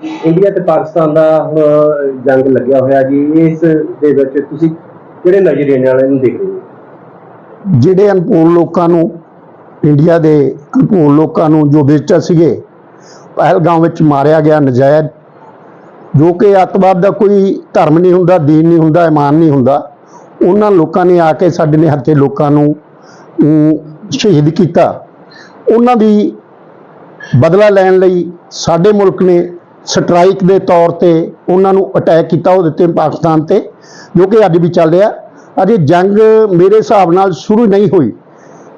India ਤੇ ਪਾਕਿਸਤਾਨ ਦਾ ਹੁਣ ਜੰਗ ਲੱਗਿਆ ਹੋਇਆ ਜੀ, ਇਸ ਦੇ ਵਿੱਚ ਤੁਸੀਂ ਕਿਹੜੇ ਨਜ਼ਰੀਏ ਨਾਲ ਇਹਨੂੰ ਦੇਖਦੇ ਹੋ? ਜਿਹੜੇ ਅਨਪੂਰਨ ਲੋਕਾਂ ਨੂੰ, ਇੰਡੀਆ ਦੇ ਅਨਪੂਰਨ ਲੋਕਾਂ ਨੂੰ ਜੋ ਵਿਜ਼ਟਰ ਸੀਗੇ, ਪਹਿਲਗਾਮ ਵਿੱਚ ਮਾਰਿਆ ਗਿਆ ਨਜਾਇਜ਼, ਜੋ ਕਿ ਅੱਤਵਾਦ ਦਾ ਕੋਈ ਧਰਮ ਨਹੀਂ ਹੁੰਦਾ, ਦੀਨ ਨਹੀਂ ਹੁੰਦਾ, ਇਮਾਨ ਨਹੀਂ ਹੁੰਦਾ, ਉਹਨਾਂ ਲੋਕਾਂ ਨੇ ਆ ਕੇ ਸਾਡੇ ਨੇ ਹੱਥੇ ਲੋਕਾਂ ਨੂੰ ਸ਼ਹੀਦ ਕੀਤਾ। ਉਹਨਾਂ ਦੀ ਬਦਲਾ ਲੈਣ ਲਈ ਸਾਡੇ ਮੁਲਕ ਨੇ ਸਟ੍ਰਾਈਕ ਦੇ ਤੌਰ ਤੇ ਉਹਨਾਂ ਨੂੰ ਅਟੈਕ ਕੀਤਾ ਉਹ ਦਿੱਤੇ ਪਾਕਿਸਤਾਨ ਤੇ, ਜੋ ਕਿ ਅੱਜ ਵੀ ਚੱਲ ਰਿਹਾ। ਅਜੇ ਜੰਗ ਮੇਰੇ ਹਿਸਾਬ ਨਾਲ ਸ਼ੁਰੂ ਨਹੀਂ ਹੋਈ।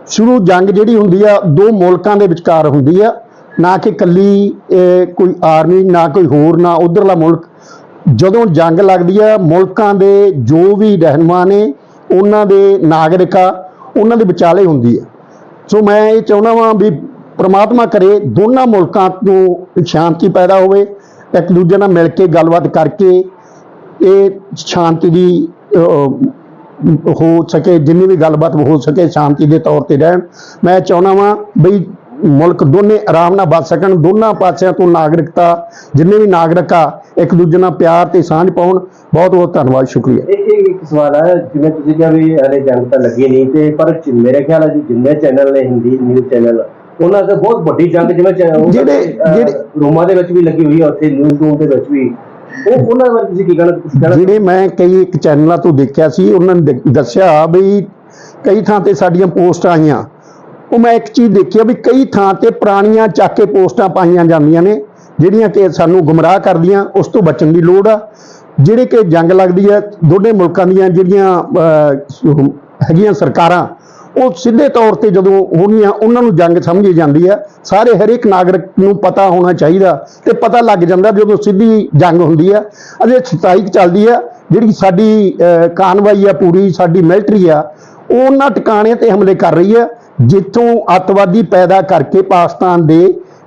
ਸ਼ੁਰੂ ਜੰਗ ਜਿਹੜੀ ਹੁੰਦੀ ਆ, ਦੋ ਮੁਲਕਾਂ ਦੇ ਵਿਚਕਾਰ ਹੁੰਦੀ ਆ। ਨਾ ਕਿ ਕੱਲੀ ਕੋਈ ਆਰਮੀ, ਨਾ ਕੋਈ ਹੋਰ, ਨਾ ਉਧਰਲਾ ਮੁਲਕ। ਜਦੋਂ ਜੰਗ ਲੱਗਦੀ ਆ, ਮੁਲਕਾਂ ਦੇ ਜੋ ਵੀ ਰਹਿਨੁਮਾ ਨੇ, ਉਹਨਾਂ ਦੇ ਨਾਗਰਿਕਾਂ, ਉਹਨਾਂ ਦੇ ਵਿਚਾਲੇ ਹੁੰਦੀ ਆ। ਸੋ ਮੈਂ ਇਹ ਚਾਹੁੰਦਾ ਵਾਂ ਵੀ ਪ੍ਰਮਾਤਮਾ ਕਰੇ ਦੋਨਾਂ ਮੁਲਕਾਂ ਨੂੰ ਸ਼ਾਂਤੀ ਪੈਦਾ ਹੋਵੇ। ਇੱਕ ਦੂਜੇ ਨਾਲ ਮਿਲ ਕੇ ਗੱਲਬਾਤ ਕਰਕੇ ਇਹ ਸ਼ਾਂਤੀ ਦੀ ਹੋ ਸਕੇ, ਜਿੰਨੀ ਵੀ ਗੱਲਬਾਤ ਹੋ ਸਕੇ ਸ਼ਾਂਤੀ ਦੇ ਤੌਰ ਤੇ ਰਹਿਣ। ਮੈਂ ਚਾਹੁੰਦਾ ਵਾਂ ਬਈ ਮੁਲਕ ਦੋਨੇ ਆਰਾਮ ਨਾਲ ਬਚ ਸਕਣ, ਦੋਨਾਂ ਪਾਸਿਆਂ ਤੋਂ ਨਾਗਰਿਕਤਾ, ਜਿੰਨੇ ਵੀ ਨਾਗਰਿਕ ਆ, ਇੱਕ ਦੂਜੇ ਨਾਲ ਪਿਆਰ ਤੇ ਸਾਂਝ ਪਾਉਣ। ਬਹੁਤ ਬਹੁਤ ਧੰਨਵਾਦ, ਸ਼ੁਕਰੀਆ। ਇਹ ਇੱਕ ਸਵਾਲ ਹੈ ਜਿਵੇਂ ਤੁਸੀਂ ਕਿਹਾ ਵੀ ਹਲੇ ਜੰਗ ਤਾਂ ਲੱਗੀ ਨਹੀਂ ਤੇ ਪਰ ਮੇਰੇ ਖਿਆਲ ਹੈ ਜੀ ਜਿੰਨੇ ਚੈਨਲ ਨੇ ਹਿੰਦੀ ਨਿਊਜ਼ ਚੈਨਲ ਉਹਨਾਂ ਤੇ ਬਹੁਤ ਵੱਡੀ ਜੰਗ ਜਿਵੇਂ ਜਿਹੜੇ- ਜਿਹੜੇ- ਰੋਮਾ ਦੇ ਵਿੱਚ ਵੀ ਲੱਗੀ ਹੋਈ ਹੈ ਉੱਥੇ ਨਿਊਜ਼ ਰੂਮ ਦੇ ਵਿੱਚ ਵੀ। ਉਹ ਉਹਨਾਂ ਬਾਰੇ ਤੁਸੀਂ ਕੀ ਕਹਿਣਾ ਜਿਹੜੇ ਮੈਂ ਕਈ ਇੱਕ ਚੈਨਲਾਂ ਤੋਂ ਦੇਖਿਆ ਸੀ ਉਹਨਾਂ ਨੇ ਦ- ਦੱਸਿਆ ਵੀ ਕਈ ਥਾਂ ਤੇ ਸਾਡੀਆਂ ਪੋਸਟਾਂ ਆਈਆਂ। ਉਹ ਮੈਂ ਇੱਕ ਚੀਜ਼ ਦੇਖੀ ਆ ਵੀ ਕਈ ਥਾਂ ਤੇ ਪੁਰਾਣੀਆਂ ਚੱਕ ਕੇ ਪੋਸਟਾਂ ਪਾਈਆਂ ਜਾਂਦੀਆਂ ਨੇ ਜਿਹੜੀਆਂ ਕਿ ਸਾਨੂੰ ਗੁੰਮਰਾਹ ਕਰਦੀਆਂ ਉਸ ਤੋਂ ਬਚਣ ਦੀ ਲੋੜ ਆ। ਜਿਹੜੇ ਕਿ ਜੰਗ ਲੱਗਦੀ ਹੈ ਦੋਨੇ ਮੁਲਕਾਂ ਦੀਆਂ ਜਿਹੜੀਆਂ ਹੈਗੀਆਂ ਸਰਕਾਰਾਂ ਉਹ ਸਿੱਧੇ ਤੌਰ ਤੇ ਜਦੋਂ ਹੋਣੀਆਂ, ਉਹਨਾਂ ਨੂੰ ਜੰਗ ਸਮਝੀ ਜਾਂਦੀ ਹੈ। ਸਾਰੇ ਹਰੇਕ ਨਾਗਰਿਕ ਨੂੰ ਪਤਾ ਹੋਣਾ ਚਾਹੀਦਾ ਤੇ ਪਤਾ ਲੱਗ ਜਾਂਦਾ ਜਦੋਂ ਸਿੱਧੀ ਜੰਗ ਹੁੰਦੀ ਹੈ। ਅਜੇ ਸਟ੍ਰਾਈਕ ਚੱਲਦੀ ਆ ਜਿਹੜੀ ਸਾਡੀ ਕਾਨਵਾਈ ਆ ਪੂਰੀ, ਸਾਡੀ ਮਿਲਟਰੀ ਆ, ਉਹ ਉਹਨਾਂ ਟਿਕਾਣਿਆਂ ਤੇ ਹਮਲੇ ਕਰ ਰਹੀ ਹੈ, ਜਿੱਥੋਂ ਅੱਤਵਾਦੀ ਪੈਦਾ ਕਰਕੇ ਪਾਕਿਸਤਾਨ ਦੇ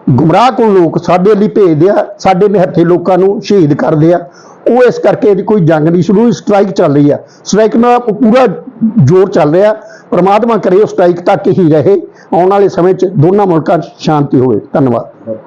ਗੁੰਮਰਾਹ ਕੋਲ ਲੋਕ ਸਾਡੇ ਲਈ ਭੇਜਦੇ ਆ, ਸਾਡੇ ਨਿਹੱਥੇ ਲੋਕਾਂ ਨੂੰ ਸ਼ਹੀਦ ਕਰਦੇ ਆ। ਉਹ ਇਸ ਕਰਕੇ ਇਹਦੀ ਕੋਈ ਜੰਗ ਨਹੀਂ, ਸ਼ੁਰੂ ਸਟ੍ਰਾਈਕ ਚੱਲ ਰਹੀ ਆ ਸਟ੍ਰਾਈਕ ਦਾ ਪੂਰਾ ਜ਼ੋਰ ਚੱਲ ਰਿਹਾ। ਪ੍ਰਮਾਤਮਾ ਕਰੇ ਉਹ ਸਟ੍ਰਾਈਕ ਤੱਕ ਹੀ ਰਹੇ, ਆਉਣ ਵਾਲੇ ਸਮੇਂ 'ਚ ਦੋਨਾਂ ਮੁਲਕਾਂ 'ਚ ਸ਼ਾਂਤੀ ਹੋਵੇ। ਧੰਨਵਾਦ।